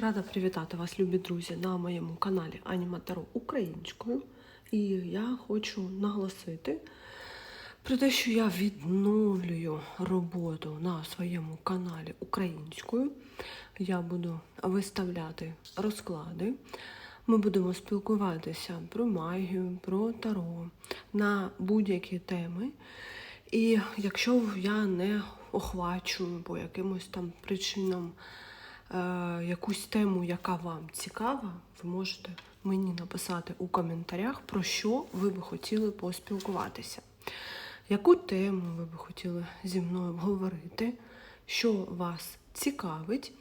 Рада привітати вас, любі друзі, на моєму каналі Аніма Таро українською. І я хочу наголосити про те, що я відновлюю роботу на своєму каналі українською. Я буду виставляти розклади. Ми будемо спілкуватися про магію, про таро на будь-які теми. І якщо я не охвачую по якимось там причинам якусь тему, яка вам цікава, ви можете мені написати у коментарях, про що ви би хотіли поспілкуватися. Яку тему ви би хотіли зі мною обговорити, що вас цікавить.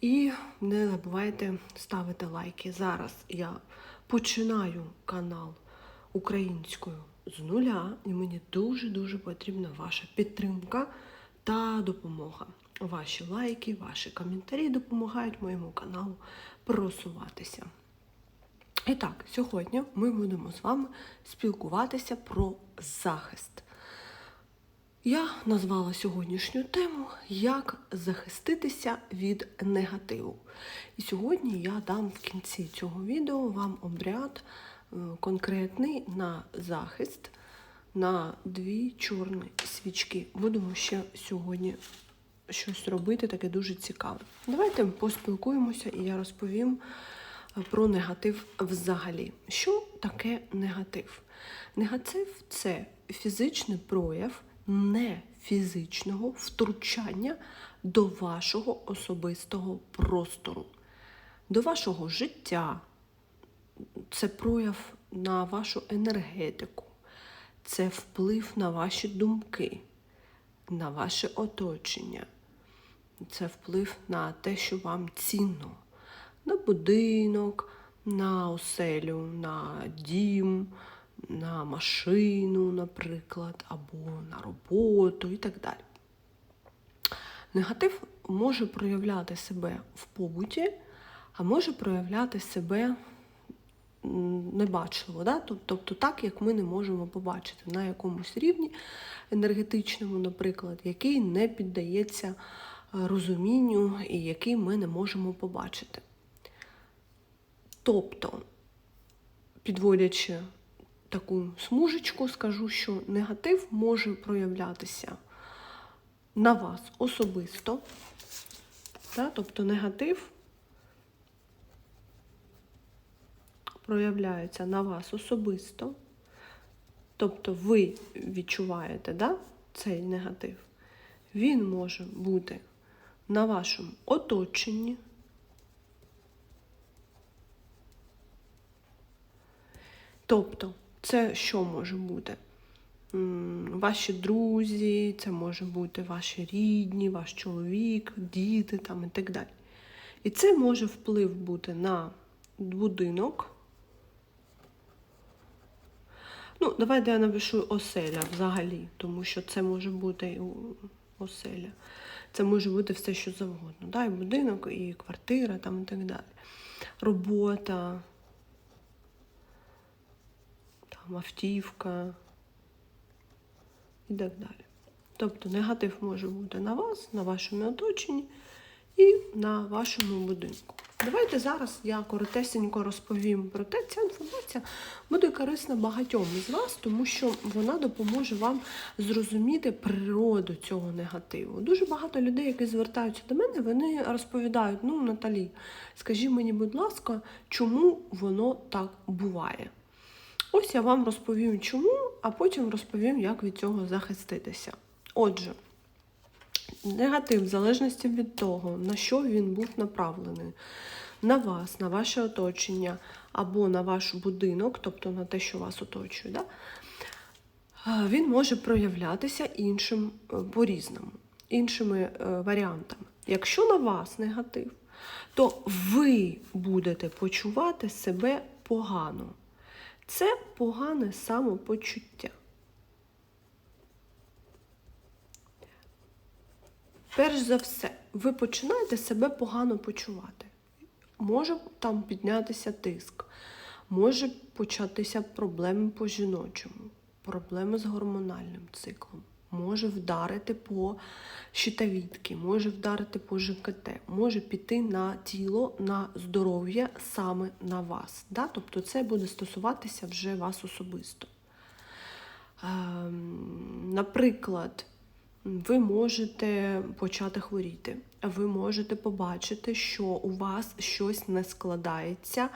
І не забувайте ставити лайки. Зараз я починаю канал українською з нуля, і мені дуже-дуже потрібна ваша підтримка та допомога. Ваші лайки, ваші коментарі допомагають моєму каналу просуватися. І так, сьогодні ми будемо з вами спілкуватися про захист. Я назвала сьогоднішню тему Як захиститися від негативу. І сьогодні я дам в кінці цього відео вам обряд е, конкретний на захист на дві чорні свічки. Будемо ще сьогодні щось робити, таке дуже цікаве. Давайте поспілкуємося і я розповім е, про негатив взагалі. Що таке негатив? Негатив це фізичний прояв не фізичного втручання до вашого особистого простору, до вашого життя. Це прояв на вашу енергетику, це вплив на ваші думки, на ваше оточення, це вплив на те, що вам цінно, на будинок, на оселю, на дім на машину, наприклад, або на роботу і так далі. Негатив може проявляти себе в побуті, а може проявляти себе небачливо, да? тобто так, як ми не можемо побачити на якомусь рівні енергетичному, наприклад, який не піддається розумінню і який ми не можемо побачити. Тобто, підводячи таку смужечку, скажу, що негатив може проявлятися на вас особисто. Да? Тобто негатив проявляється на вас особисто. Тобто ви відчуваєте да, цей негатив. Він може бути на вашому оточенні. Тобто це що може бути? Ваші друзі, це може бути ваші рідні, ваш чоловік, діти там і так далі. І це може вплив бути на будинок. Ну, давайте я напишу оселя взагалі, тому що це може бути оселя. Це може бути все, що завгодно. Да? І будинок, і квартира там і так далі. Робота там, автівка і так далі. Тобто негатив може бути на вас, на вашому оточенні і на вашому будинку. Давайте зараз я коротесенько розповім про те, ця інформація буде корисна багатьом із вас, тому що вона допоможе вам зрозуміти природу цього негативу. Дуже багато людей, які звертаються до мене, вони розповідають: ну, Наталі, скажи мені, будь ласка, чому воно так буває? Ось я вам розповім чому, а потім розповім, як від цього захиститися. Отже, негатив, в залежності від того, на що він був направлений, на вас, на ваше оточення або на ваш будинок, тобто на те, що вас оточує, да? він може проявлятися іншим е, по-різному, іншими е, варіантами. Якщо на вас негатив, то ви будете почувати себе погано. Це погане самопочуття. Перш за все, ви починаєте себе погано почувати. Може там піднятися тиск, може початися проблеми по жіночому, проблеми з гормональним циклом. може вдарити по щитовідки, може вдарити по ЖКТ, може піти на тіло, на здоров'я саме на вас. Да? Тобто це буде стосуватися вже вас особисто. Ем, Наприклад, ви можете почати хворіти, ви можете побачити, що у вас щось не складається,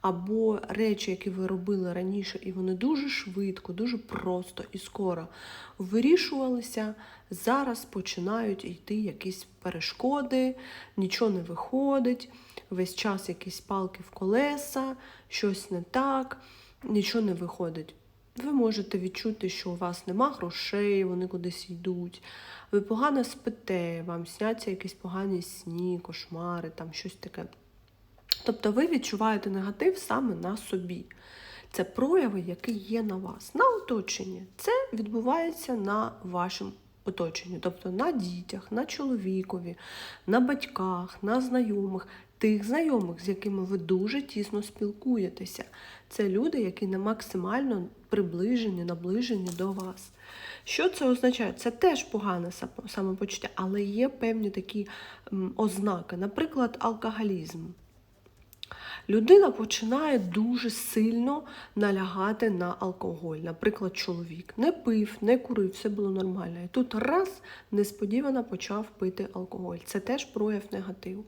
або речі, які ви робили раніше, і вони дуже швидко, дуже просто і скоро вирішувалися, зараз починають йти якісь перешкоди, нічого не виходить, весь час якісь палки в колеса, щось не так, нічого не виходить. Ви можете відчути, що у вас нема грошей, вони кудись йдуть. Ви погано спите, вам сняться якісь погані сні, кошмари, там щось таке. Тобто ви відчуваєте негатив саме на собі. Це прояви, які є на вас, на оточенні. Це відбувається на вашому оточенні, тобто на дітях, на чоловікові, на батьках, на знайомих, тих знайомих, з якими ви дуже тісно спілкуєтеся. Це люди, які не максимально приближені, наближені до вас. Що це означає? Це теж погане сам- самопочуття, але є певні такі ознаки, наприклад, алкоголізм. Людина починає дуже сильно налягати на алкоголь. Наприклад, чоловік не пив, не курив, все було нормально. І тут раз несподівано почав пити алкоголь. Це теж прояв негативу.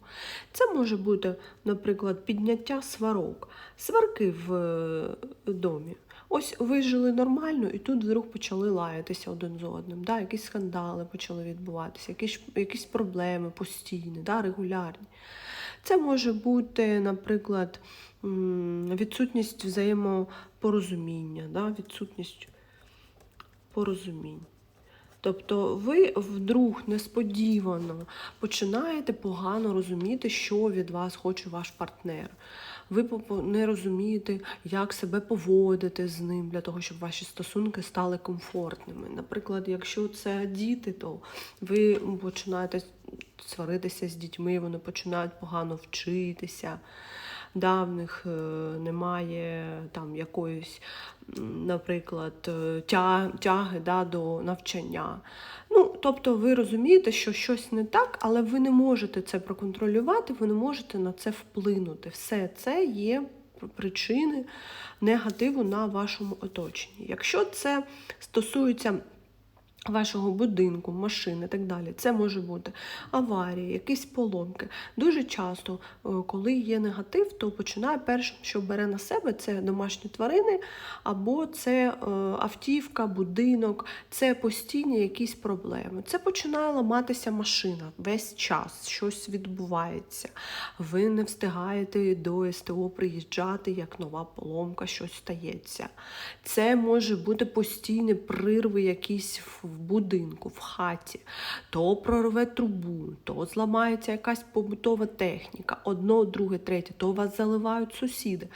Це може бути, наприклад, підняття сварок, сварки в е, домі. Ось ви жили нормально, і тут вдруг почали лаятися один з одним. Да? Якісь скандали почали відбуватися, якісь, якісь проблеми постійні, да? регулярні. Це може бути, наприклад, відсутність взаємопорозуміння, да? відсутність порозумінь. Тобто ви вдруг несподівано починаєте погано розуміти, що від вас хоче ваш партнер. Ви не розумієте, як себе поводити з ним для того, щоб ваші стосунки стали комфортними. Наприклад, якщо це діти, то ви починаєте сваритися з дітьми, вони починають погано вчитися. Да, е, немає там якоїсь, наприклад, тяги да, до навчання. Тобто ви розумієте, що щось не так, але ви не можете це проконтролювати, ви не можете на це вплинути. Все це є причини негативу на вашому оточенні. Якщо це стосується вашого будинку, машини і так далі. Це може бути аварії, якісь поломки. Дуже часто, е, коли є негатив, то починає першим, що бере на себе, це домашні тварини, або це е, автівка, будинок, це постійні якісь проблеми. Це починає ламатися машина весь час, щось відбувається. Ви не встигаєте до СТО приїжджати, як нова поломка, щось стається. Це може бути постійні прирви якісь в в будинку, в хаті, то прорве трубу, то зламається якась побутова техніка, одно, друге, третє, то вас заливають сусіди.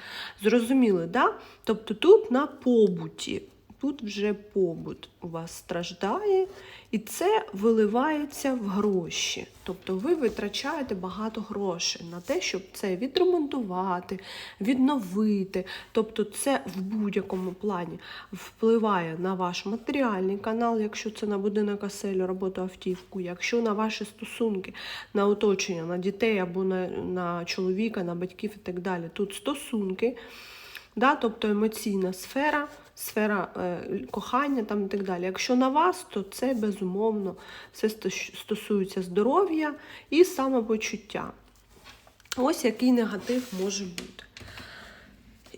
Зрозуміли, да? Тобто тут на побуті. Тут вже побут у вас страждає, і це виливається в гроші. Тобто ви витрачаєте багато грошей на те, щоб це відремонтувати, відновити. Тобто, це в будь-якому плані впливає на ваш матеріальний канал, якщо це на будинок оселю, роботу автівку, якщо на ваші стосунки, на оточення, на дітей або на, на чоловіка, на батьків і так далі. Тут стосунки, да, тобто емоційна сфера сфера е, кохання там і так далі. Якщо на вас, то це безумовно все стосується здоров'я і самопочуття. Ось який негатив може бути.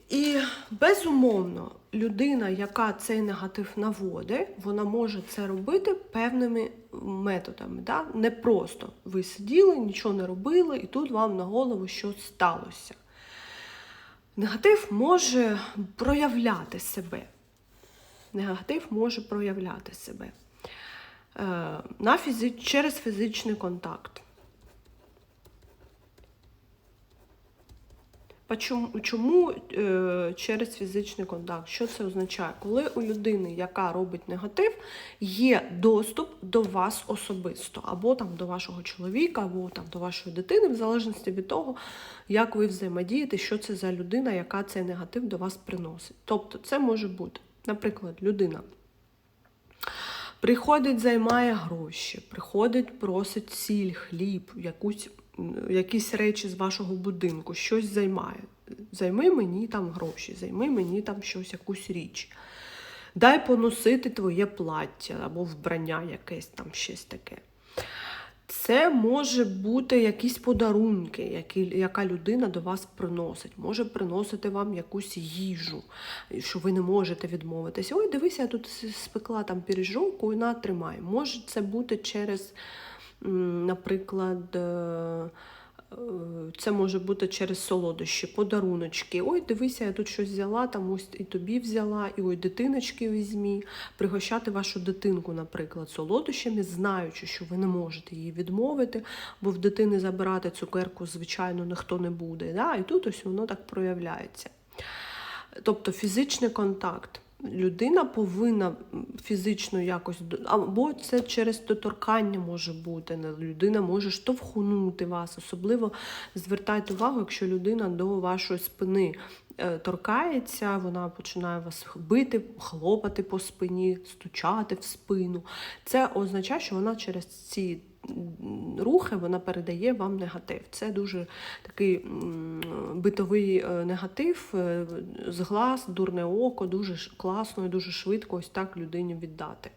І безумовно, людина, яка цей негатив наводить, вона може це робити певними методами. Да? Не просто ви сиділи, нічого не робили, і тут вам на голову щось сталося. Негатив може проявляти себе. Негатив може проявляти себе е, на фізич... через фізичний контакт. Чому е, через фізичний контакт? Що це означає? Коли у людини, яка робить негатив, є доступ до вас особисто, або там до вашого чоловіка, або там до вашої дитини, в залежності від того, як ви взаємодієте, що це за людина, яка цей негатив до вас приносить. Тобто, це може бути, наприклад, людина Приходить, займає гроші, приходить, просить сіль, хліб, якусь, якісь речі з вашого будинку, щось займає. Займи мені там гроші, займи мені там щось, якусь річ. Дай поносити твоє плаття або вбрання якесь там щось таке. Це може бути якісь подарунки, які, яка людина до вас приносить. Може приносити вам якусь їжу, що ви не можете відмовитися. Ой, дивися, я тут спекла там піріжок, ой, на, тримай. Може це бути через, наприклад, е, це може бути через солодощі, подаруночки. Ой, дивися, я тут щось взяла, там ось і тобі взяла, і ой, дитиночки візьмі. Пригощати вашу дитинку, наприклад, солодощами, знаючи, що ви не можете її відмовити, бо в дитини забирати цукерку, звичайно, ніхто не буде. Да? І тут ось воно так проявляється. Тобто фізичний контакт. Людина повинна фізично якось або це через доторкання може бути. Людина може штовхнути вас. Особливо звертайте увагу, якщо людина до вашої спини торкається, вона починає вас бити, хлопати по спині, стучати в спину. Це означає, що вона через ці рухи вона передає вам негатив. Це дуже такий битовий е, негатив, е, зглаз, дурне око, дуже класно і дуже швидко ось так людині віддати.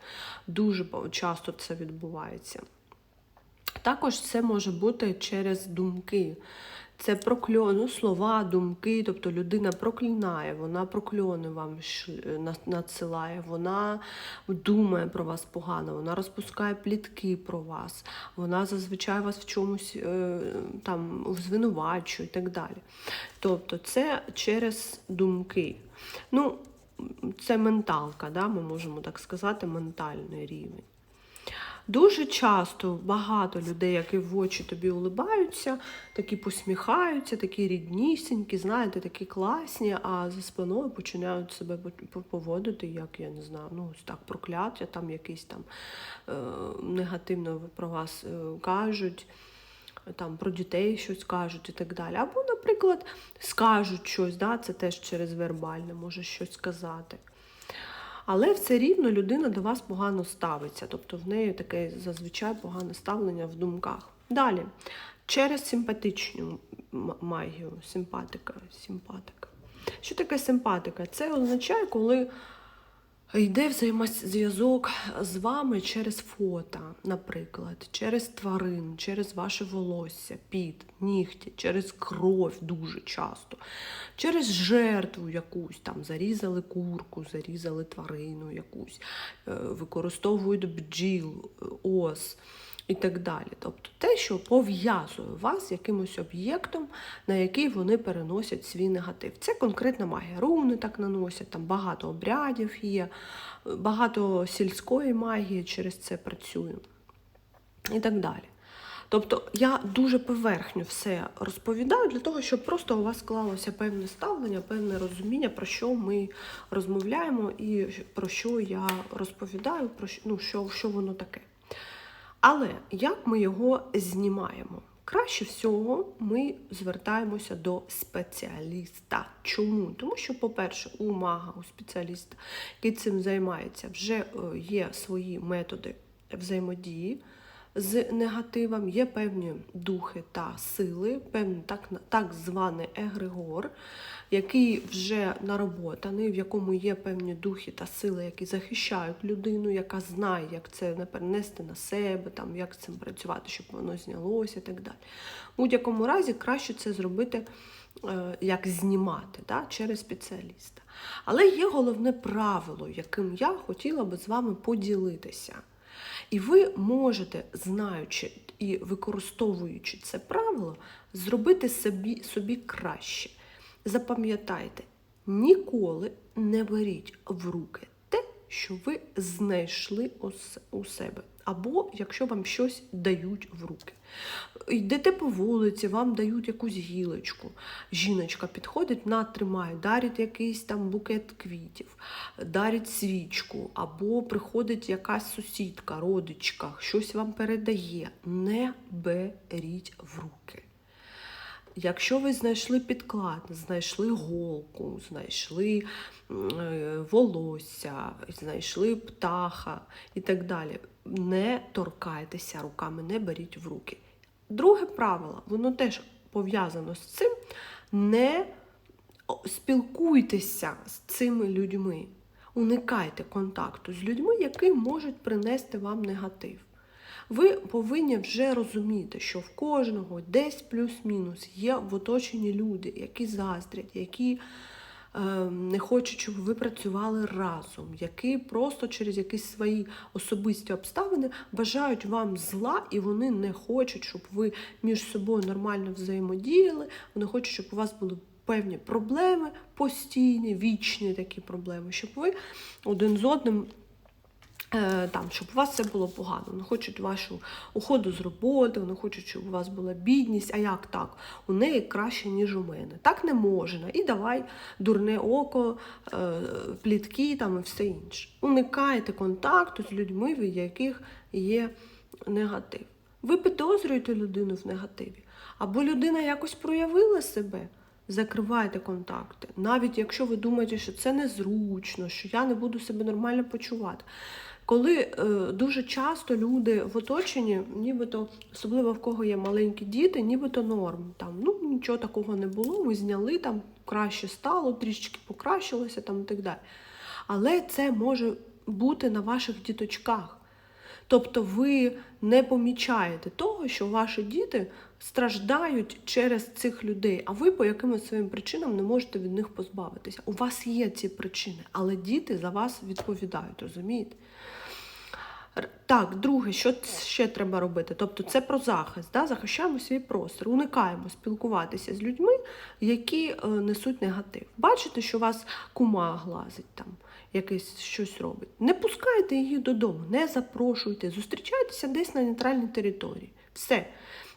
Дуже часто це відбувається. Також це може бути через думки. Це прокльон, ну, слова, думки, тобто людина проклинає, вона прокльони вам ш- надсилає, вона думає про вас погано, вона розпускає плітки про вас, вона зазвичай вас в чомусь е, там звинувачує і так далі. Тобто це через думки. Ну, це менталка, да, ми можемо так сказати, ментальний рівень. Дуже часто багато людей, які в очі тобі улибаються, такі посміхаються, такі ріднісінькі, знаєте, такі класні, а за спиною починають себе поводити, як я не знаю, ну ось так прокляття, там якісь там е, негативно про вас е, кажуть. Там про дітей щось кажуть і так далі. Або, наприклад, скажуть щось, да, це теж через вербальне, може щось сказати. Але все рівно людина до вас погано ставиться, тобто в неї таке зазвичай погане ставлення в думках. Далі, через симпатичну магію, симпатика, симпатика. Що таке симпатика? Це означає, коли йде взаємозв'язок з вами через фото, наприклад, через тварин, через ваше волосся, під, нігті, через кров дуже часто, через жертву якусь там зарізали курку, зарізали тварину якусь, е, використовують бджіл, е, ос. І так далі. Тобто те, що пов'язує вас з якимось об'єктом, на який вони переносять свій негатив. Це конкретна магія. Руни так наносять, там багато обрядів є, багато сільської магії через це працює і так далі. Тобто я дуже поверхню все розповідаю для того, щоб просто у вас склалося певне ставлення, певне розуміння, про що ми розмовляємо і про що я розповідаю, про що, ну, що, що воно таке. Але як ми його знімаємо? Краще всього ми звертаємося до спеціаліста. Чому? Тому що, по-перше, у мага, у спеціаліста, який цим займається, вже е, є свої методи взаємодії з негативом, є певні духи та сили, певний так, так званий егрегор, який вже нароботаний, в якому є певні духи та сили, які захищають людину, яка знає, як це не перенести на себе, там, як з цим працювати, щоб воно знялося і так далі. В будь-якому разі краще це зробити. е, Як знімати да, через спеціаліста. Але є головне правило, яким я хотіла би з вами поділитися. І ви можете, знаючи і використовуючи це правило, зробити собі, собі краще. Запам'ятайте, ніколи не беріть в руки те, що ви знайшли у себе. Або якщо вам щось дають в руки. Йдете по вулиці, вам дають якусь гілочку. Жіночка підходить, на тримає, дарить якийсь там букет квітів, дарить свічку, або приходить якась сусідка, родичка, щось вам передає. Не беріть в руки. Якщо ви знайшли підклад, знайшли голку, знайшли е, волосся, знайшли птаха і так далі, не торкайтеся руками, не беріть в руки. Друге правило, воно теж пов'язано з цим. Не спілкуйтеся з цими людьми. Уникайте контакту з людьми, які можуть принести вам негатив. Ви повинні вже розуміти, що в кожного десь плюс-мінус є в оточенні люди, які заздрять, які не хочу, щоб ви працювали разом, які просто через якісь свої особисті обставини бажають вам зла, і вони не хочуть, щоб ви між собою нормально взаємодіяли. Вони хочуть, щоб у вас були певні проблеми постійні, вічні такі проблеми, щоб ви один з одним там, щоб у вас все було погано. Вони хочуть вашу уходу з роботи, вони хочуть, щоб у вас була бідність. А як так? У неї краще, ніж у мене. Так не можна. І давай дурне око, е, плітки там і все інше. Уникайте контакту з людьми, від яких є негатив. Ви підозрюєте людину в негативі, або людина якось проявила себе. Закривайте контакти, навіть якщо ви думаєте, що це незручно, що я не буду себе нормально почувати. Коли е, дуже часто люди в оточенні, нібито, особливо в кого є маленькі діти, нібито норм. Там ну нічого такого не було, ми зняли там краще стало, трішечки покращилося там і так далі. Але це може бути на ваших діточках. Тобто ви не помічаєте того, що ваші діти страждають через цих людей, а ви по якимось своїм причинам не можете від них позбавитися. У вас є ці причини, але діти за вас відповідають, розумієте? Так, друге, що ще треба робити? Тобто це про захист, да? захищаємо свій простір, уникаємо спілкуватися з людьми, які е, несуть негатив. Бачите, що вас кума глазить там, якесь щось робить. Не пускайте її додому, не запрошуйте, зустрічайтеся десь на нейтральній території. Все.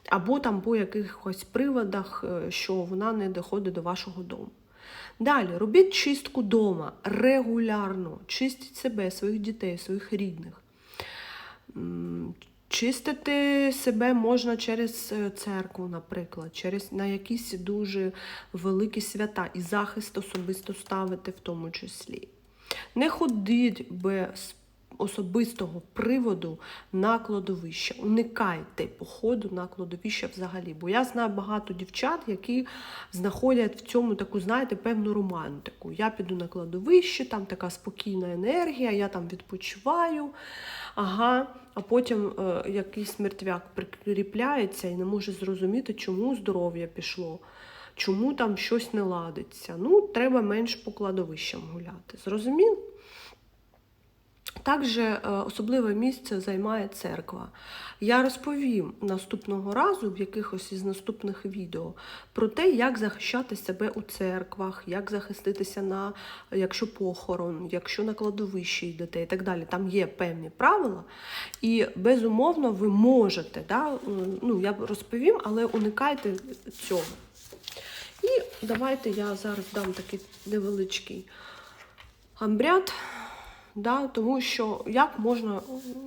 Або там по якихось приводах, е, що вона не доходить до вашого дому. Далі робіть чистку дома регулярно. Чистіть себе, своїх дітей, своїх рідних. Чистити себе можна через е, церкву, наприклад, через на якісь дуже великі свята і захист особисто ставити в тому числі. Не ходіть без особистого приводу на кладовище. Уникайте походу на кладовище взагалі. Бо я знаю багато дівчат, які знаходять в цьому таку, знаєте, певну романтику. Я піду на кладовище, там така спокійна енергія, я там відпочиваю. Ага, а потім е, якийсь мертвяк прикріпляється і не може зрозуміти, чому здоров'я пішло, чому там щось не ладиться. Ну, треба менш по кладовищам гуляти. Зрозумів? Також е, особливе місце займає церква. Я розповім наступного разу в якихось із наступних відео про те, як захищати себе у церквах, як захиститися на якщо похорон, якщо на кладовище йдете і так далі. Там є певні правила, і безумовно ви можете. Да? Ну, я розповім, але уникайте цього. І давайте я зараз дам такий невеличкий обряд. Да, тому що як можна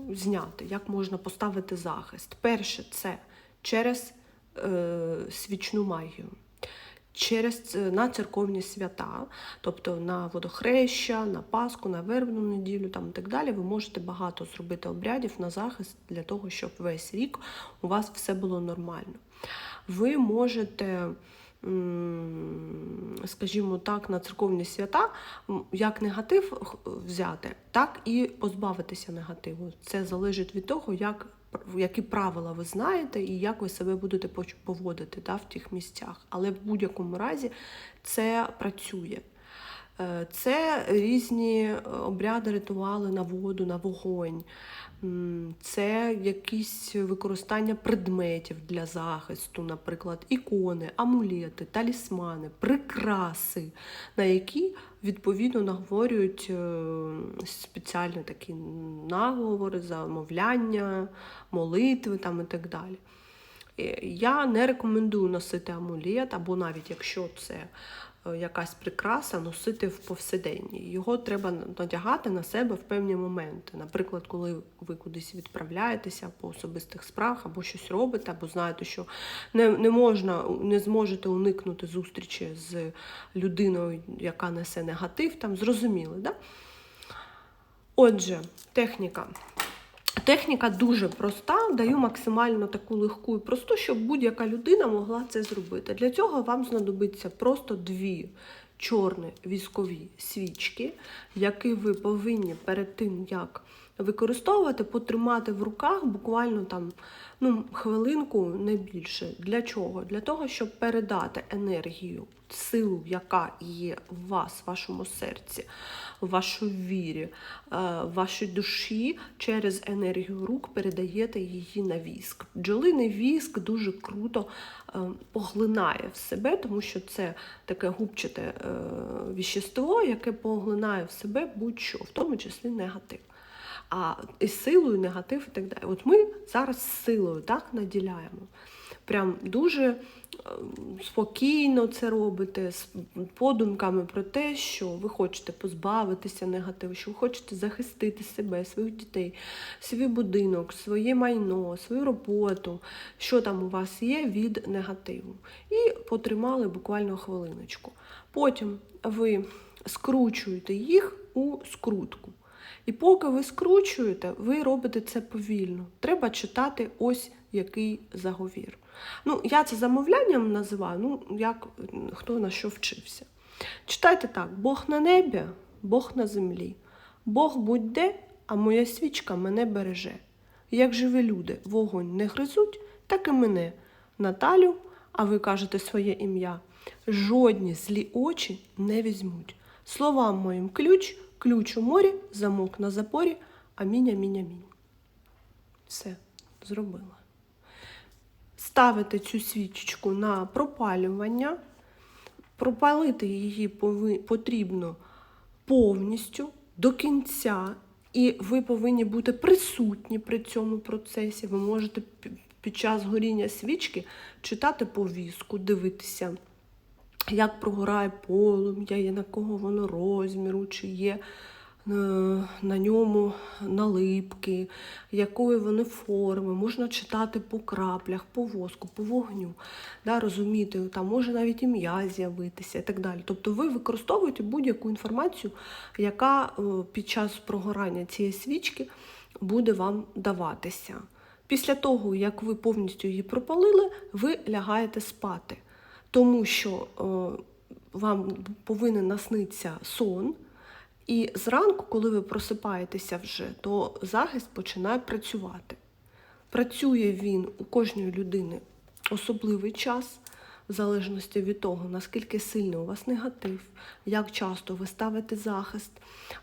зняти, як можна поставити захист? Перше, це через е, свічну магію, через на церковні свята, тобто на водохреща, на Пасху, на вербну неділю там і так далі. Ви можете багато зробити обрядів на захист для того, щоб весь рік у вас все було нормально. Ви можете скажімо так, на церковні свята, як негатив взяти, так і позбавитися негативу. Це залежить від того, як, які правила ви знаєте і як ви себе будете поводити да, в тих місцях. Але в будь-якому разі це працює. Е, Це різні е, обряди, ритуали на воду, на вогонь. Це якісь використання предметів для захисту, наприклад, ікони, амулети, талісмани, прикраси, на які відповідно наговорюють е, спеціальні такі наговори, замовляння, молитви там і так далі. Я не рекомендую носити амулет, або навіть якщо це якась прикраса, носити в повсякденні. Його треба надягати на себе в певні моменти. Наприклад, коли ви кудись відправляєтеся по особистих справах, або щось робите, або знаєте, що не, не можна, не зможете уникнути зустрічі з людиною, яка несе негатив, там зрозуміли, да? Отже, техніка. Техніка дуже проста, даю максимально таку легку і просту, щоб будь-яка людина могла це зробити. Для цього вам знадобиться просто дві чорні військові свічки, які ви повинні перед тим, як використовувати, потримати в руках буквально там ну, хвилинку, не більше. Для чого? Для того, щоб передати енергію, силу, яка є в вас, в вашому серці, в вашій вірі, е, в вашій душі через енергію рук передаєте її на віск. Бджолиний віск дуже круто е, поглинає в себе, тому що це таке губчате е, віщество, яке поглинає в себе будь-що, в тому числі негатив. А і силою, негатив і так далі. От ми зараз силою так наділяємо. Прям дуже е, спокійно це робите, з подумками про те, що ви хочете позбавитися негативу, що ви хочете захистити себе, своїх дітей, свій будинок, своє майно, свою роботу, що там у вас є від негативу. І потримали буквально хвилиночку. Потім ви скручуєте їх у скрутку. І поки ви скручуєте, ви робите це повільно. Треба читати ось який заговір. Ну, я це замовлянням називаю, ну, як хто на що вчився. Читайте так: Бог на небі, Бог на землі, Бог будь-де, а моя свічка мене береже. Як живі люди вогонь не гризуть, так і мене, Наталю, а ви кажете своє ім'я. Жодні злі очі не візьмуть. Словам моїм ключ, ключ у морі, замок на запорі, амінь, амінь, амінь. Все, зробила. Ставите цю свічечку на пропалювання. Пропалити її потрібно повністю до кінця, і ви повинні бути присутні при цьому процесі. Ви можете під час горіння свічки читати повістку, дивитися, як прогорає полум'я, на кого воно розміру, чи є е, на ньому налипки, якої вони форми, можна читати по краплях, по воску, по вогню, да, розуміти, там може навіть ім'я з'явитися і так далі. Тобто ви використовуєте будь-яку інформацію, яка е, під час прогорання цієї свічки буде вам даватися. Після того, як ви повністю її пропалили, ви лягаєте спати, тому що е, вам повинен наснитися сон. І зранку, коли ви просипаєтеся вже, то захист починає працювати. Працює він у кожної людини особливий час, в залежності від того, наскільки сильний у вас негатив, як часто ви ставите захист.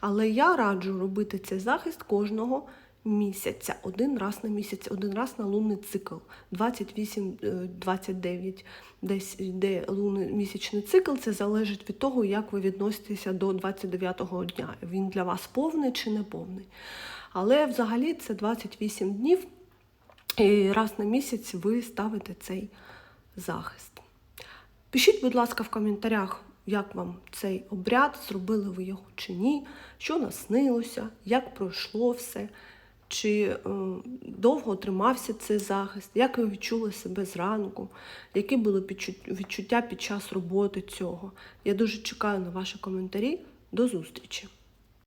Але я раджу робити цей захист кожного місяця, один раз на місяць, один раз на лунний цикл. 28-29 десь йде лунний місячний цикл. Це залежить від того, як ви відноситеся до 29-го дня. Він для вас повний чи не повний. Але взагалі це 28 днів, і раз на місяць ви ставите цей захист. Пишіть, будь ласка, в коментарях, як вам цей обряд, зробили ви його чи ні, що наснилося, як пройшло все, чи е, довго тримався цей захист, як ви відчули себе зранку, які були відчуття під час роботи цього. Я дуже чекаю на ваші коментарі. До зустрічі!